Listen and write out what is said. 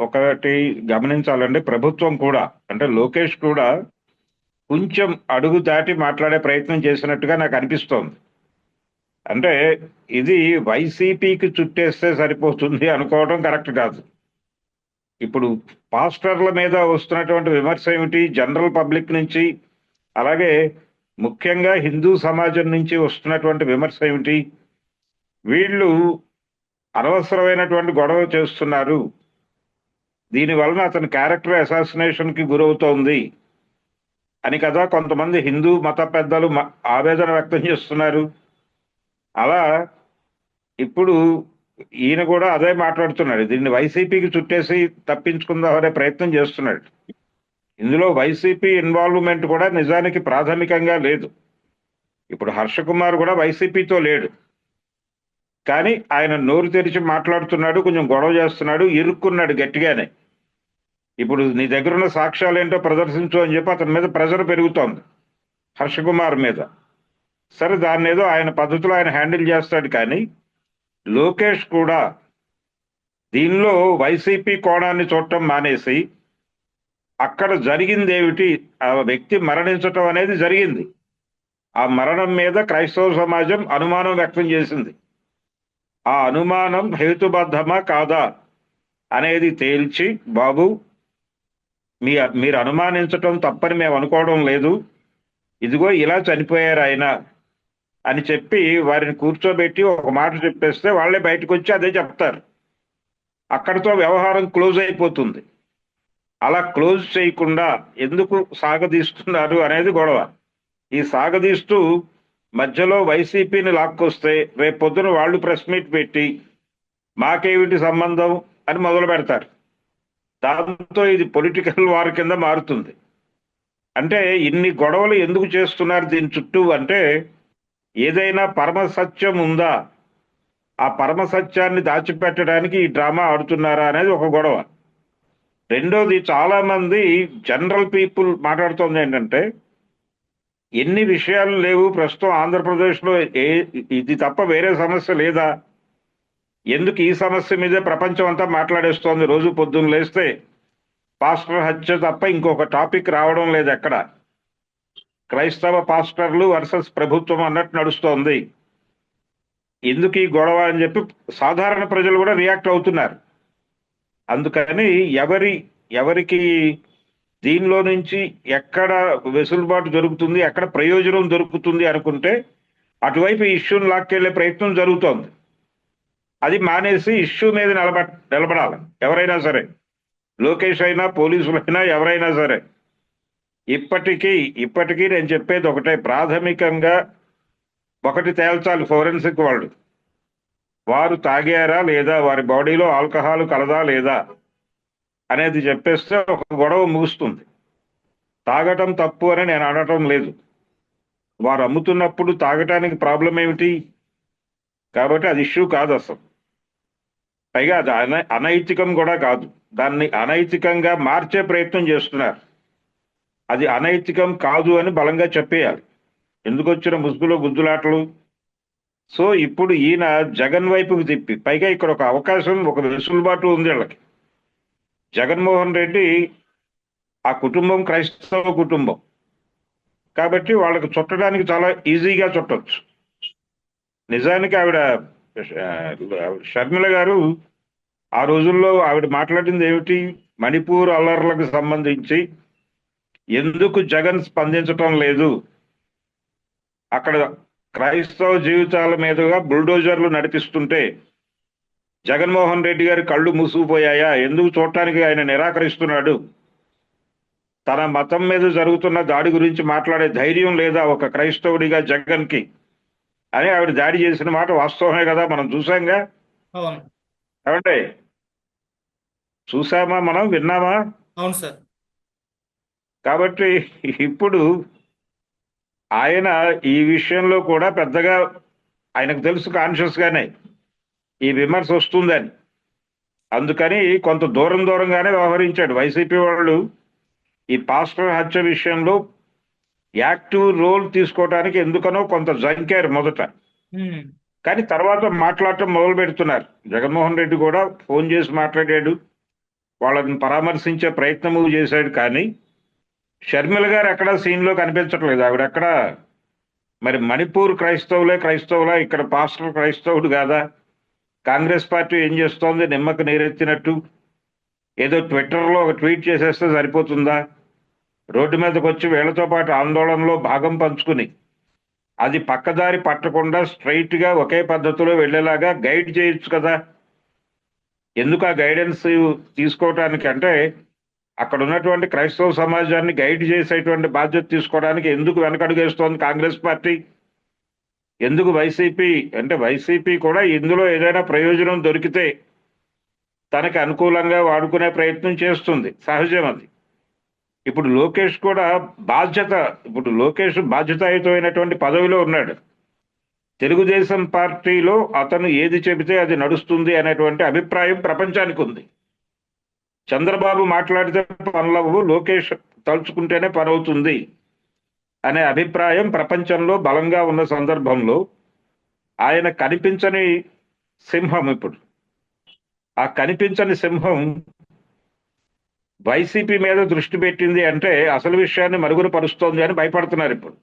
ఒకటి గమనించాలండి. ప్రభుత్వం కూడా అంటే లోకేష్ కూడా కొంచెం అడుగు దాటి మాట్లాడే ప్రయత్నం చేసినట్టుగా నాకు అనిపిస్తోంది. అంటే ఇది వైసీపీకి చుట్టేస్తే సరిపోతుంది అనుకోవడం కరెక్ట్ కాదు. ఇప్పుడు పాస్టర్ల మీద వస్తున్నటువంటి విమర్శ ఏమిటి? జనరల్ పబ్లిక్ నుంచి అలాగే ముఖ్యంగా హిందూ సమాజం నుంచి వస్తున్నటువంటి విమర్శ ఏమిటి? వీళ్ళు అనవసరమైనటువంటి గొడవ చేస్తున్నారు. దీనివలన అతని క్యారెక్టర్ అసాసినేషన్కి గురవుతోంది. అని కదా కొంతమంది హిందూ మత పెద్దలు మ- ఆవేదన వ్యక్తం చేస్తున్నారు. అలా ఇప్పుడు ఈయన కూడా అదే మాట్లాడుతున్నాడు. దీన్ని వైసీపీకి చుట్టేసి తప్పించుకుందామనే ప్రయత్నం చేస్తున్నాడు. ఇందులో వైసీపీ ఇన్వాల్వ్మెంట్ కూడా నిజానికి ప్రాథమికంగా లేదు. ఇప్పుడు హర్ష కుమార్ కూడా వైసీపీతో లేడు. కానీ ఆయన నోరు తెరిచి మాట్లాడుతున్నాడు కొంచెం గొడవ చేస్తున్నాడు ఇరుక్కున్నాడు గట్టిగానే. ఇప్పుడు నీ దగ్గర ఉన్న సాక్ష్యాలు ఏంటో ప్రదర్శించు అని చెప్పి అతని మీద ప్రెజర్ పెరుగుతోంది హర్ష కుమార్ మీద. సరే దాన్ని ఏదో ఆయన పద్ధతిలో ఆయన హ్యాండిల్ చేస్తాడు కానీ లోకేష్ కూడా దీనిలో వైసీపీ కోణాన్ని చూడటం మానేసి అక్కడ జరిగింది ఏమిటి ఆ వ్యక్తి మరణించటం అనేది జరిగింది. ఆ మరణం మీద క్రైస్తవ సమాజం అనుమానం వ్యక్తం చేసింది. ఆ అనుమానం హేతుబద్ధమా కాదా అనేది తేల్చి బాబు మీ మీరు అనుమానించటం తప్పని మేము అనుకోవడం లేదు. ఇదిగో ఇలా చనిపోయారు ఆయన అని చెప్పి వారిని కూర్చోబెట్టి ఒక మాట చెప్పేస్తే వాళ్ళే బయటకు వచ్చి అదే చెప్తారు. అక్కడితో వ్యవహారం క్లోజ్ అయిపోతుంది. అలా క్లోజ్ చేయకుండా ఎందుకు సాగదీస్తున్నారు అనేది గొడవ. ఈ సాగదీస్తూ మధ్యలో వైసీపీని లాక్కొస్తే రేపు పొద్దున వాళ్ళు ప్రెస్ మీట్ పెట్టి మాకేమిటి సంబంధం అని మొదలు పెడతారు దాంతో ఇది పొలిటికల్ వార్ కింద మారుతుంది. అంటే ఇన్ని గొడవలు ఎందుకు చేస్తున్నారు దీని చుట్టూ అంటే ఏదైనా పరమ సత్యం ఉందా? ఆ పరమ సత్యాన్ని దాచిపెట్టడానికి ఈ డ్రామా ఆడుతున్నారా అనేది ఒక గొడవ. రెండోది చాలామంది జనరల్ పీపుల్ మాట్లాడుతుంది ఏంటంటే ఎన్ని విషయాలు లేవు ప్రస్తుతం ఆంధ్రప్రదేశ్లో ఏ ఇది తప్ప వేరే సమస్య లేదా? ఎందుకు ఈ సమస్య మీదే ప్రపంచం అంతా మాట్లాడేస్తోంది? రోజు పొద్దున్న లేస్తే పాస్టర్ హత్య తప్ప ఇంకొక టాపిక్ రావడం లేదు ఎక్కడ. క్రైస్తవ పాస్టర్లు వర్సెస్ ప్రభుత్వం అన్నట్టు నడుస్తోంది. ఎందుకు ఈ గొడవ అని చెప్పి సాధారణ ప్రజలు కూడా రియాక్ట్ అవుతున్నారు. అందుకని ఎవరి ఎవరికి దీనిలో నుంచి ఎక్కడ వెసులుబాటు దొరుకుతుంది ఎక్కడ ప్రయోజనం దొరుకుతుంది అనుకుంటే అటువైపు ఇష్యూని లాక్కెళ్ళే ప్రయత్నం జరుగుతోంది. అది మానేసి ఇష్యూ మీద నిలబ నిలబడాలి. ఎవరైనా సరే. లోకేష్ అయినా పోలీసులైనా ఎవరైనా సరే. ఇప్పటికీ ఇప్పటికీ నేను చెప్పేది ఒకటే. ప్రాథమికంగా ఒకటి తేల్చాలి ఫోరెన్సిక్ వాళ్ళు వారు తాగారా లేదా? వారి బాడీలో ఆల్కహాల్ కలదా లేదా? అనేది చెప్పేస్తే ఒక గొడవ ముగుస్తుంది. తాగటం తప్పు అని నేను అనటం లేదు. వారు అమ్ముతున్నప్పుడు తాగటానికి ప్రాబ్లం ఏమిటి కాబట్టి అది ఇష్యూ కాదు అసలు. పైగా అది అన అనైతికం కూడా కాదు. దాన్ని అనైతికంగా మార్చే ప్రయత్నం చేస్తున్నారు. అది అనైతికం కాదు అని బలంగా చెప్పేయాలి. ఎందుకు వచ్చిన ముసుగులో గుద్దులాటలు? సో ఇప్పుడు ఈయన జగన్ వైపుకు తిప్పి పైగా ఇక్కడ ఒక అవకాశం ఒక వెసులుబాటు ఉంది వీళ్ళకి. జగన్మోహన్ రెడ్డి ఆ కుటుంబం క్రైస్తవ కుటుంబం. కాబట్టి వాళ్ళకి చుట్టడానికి చాలా ఈజీగా చుట్టవచ్చు నిజానికి ఆవిడ షర్మిల గారు ఆ రోజుల్లో ఆవిడ మాట్లాడింది ఏమిటి? మణిపూర్ అల్లర్లకు సంబంధించి ఎందుకు జగన్ స్పందించటం లేదు? అక్కడ క్రైస్తవ జీవితాల మీదుగా బుల్డోజర్లు నడిపిస్తుంటే జగన్మోహన్ రెడ్డి గారి కళ్ళు మూసుకుపోయాయా? ఎందుకు చూడటానికి ఆయన నిరాకరిస్తున్నాడు? తన మతం మీద జరుగుతున్న దాడి గురించి మాట్లాడే ధైర్యం లేదా ఒక క్రైస్తవుడిగా జగన్కి? అని ఆవిడ దాడి చేసిన మాట వాస్తవమే కదా మనం చూసాంగా అవును. ఏమంటే చూసామా మనం? విన్నామా? అవును సార్. కాబట్టి ఇప్పుడు ఆయన ఈ విషయంలో కూడా పెద్దగా ఆయనకు తెలుసు కాన్షియస్ గానే ఈ విమర్శ వస్తుందని. అందుకని కొంత దూరం దూరంగానే వ్యవహరించాడు. వైసీపీ వాళ్ళు ఈ పాస్టర్ హత్య విషయంలో యాక్టివ్ రోల్ తీసుకోవడానికి ఎందుకనో కొంత జంకారు మొదట. కానీ తర్వాత మాట్లాడటం మొదలు పెడుతున్నారు. జగన్మోహన్ రెడ్డి కూడా ఫోన్ చేసి మాట్లాడాడు. వాళ్ళని పరామర్శించే ప్రయత్నము చేశాడు కానీ షర్మిల గారు ఎక్కడా సీన్లో కనిపించట్లేదు. ఆవిడ ఎక్కడ? మరి మణిపూర్ క్రైస్తవులే క్రైస్తవులా? ఇక్కడ పాస్టర్ క్రైస్తవుడు కాదా? కాంగ్రెస్ పార్టీ ఏం చేస్తోంది? నిమ్మకు నీరెత్తినట్టు. ఏదో ట్విట్టర్లో ఒక ట్వీట్ చేసేస్తే సరిపోతుందా? రోడ్డు మీదకి వచ్చి వీళ్ళతో పాటు ఆందోళనలో భాగం పంచుకుని అది పక్కదారి పట్టకుండా స్ట్రైట్గా ఒకే పద్ధతిలో వెళ్ళేలాగా గైడ్ చేయొచ్చు కదా. ఎందుకు ఆ గైడెన్స్ తీసుకోవటానికి అంటే అక్కడ ఉన్నటువంటి క్రైస్తవ సమాజాన్ని గైడ్ చేసేటువంటి బాధ్యత తీసుకోవడానికి ఎందుకు వెనకడుగేస్తోంది కాంగ్రెస్ పార్టీ? ఎందుకు వైసీపీ అంటే వైసీపీ కూడా ఇందులో ఏదైనా ప్రయోజనం దొరికితే తనకి అనుకూలంగా వాడుకునే ప్రయత్నం చేస్తుంది. సహజం అది. ఇప్పుడు లోకేష్ కూడా బాధ్యత ఇప్పుడు లోకేష్ బాధ్యతాయుతమైనటువంటి పదవిలో ఉన్నాడు. తెలుగుదేశం పార్టీలో అతను ఏది చెబితే అది నడుస్తుంది అనేటువంటి అభిప్రాయం ప్రపంచానికి ఉంది. చంద్రబాబు మాట్లాడితే పనులవు లోకేష్ తలుచుకుంటేనే పని అవుతుంది అనే అభిప్రాయం ప్రపంచంలో బలంగా ఉన్న సందర్భంలో ఆయన కనిపించని సింహం ఇప్పుడు. ఆ కనిపించని సింహం వైసీపీ మీద దృష్టి పెట్టింది అంటే అసలు విషయాన్ని మరుగున పరుస్తోంది అని భయపడుతున్నారు ఇప్పుడు.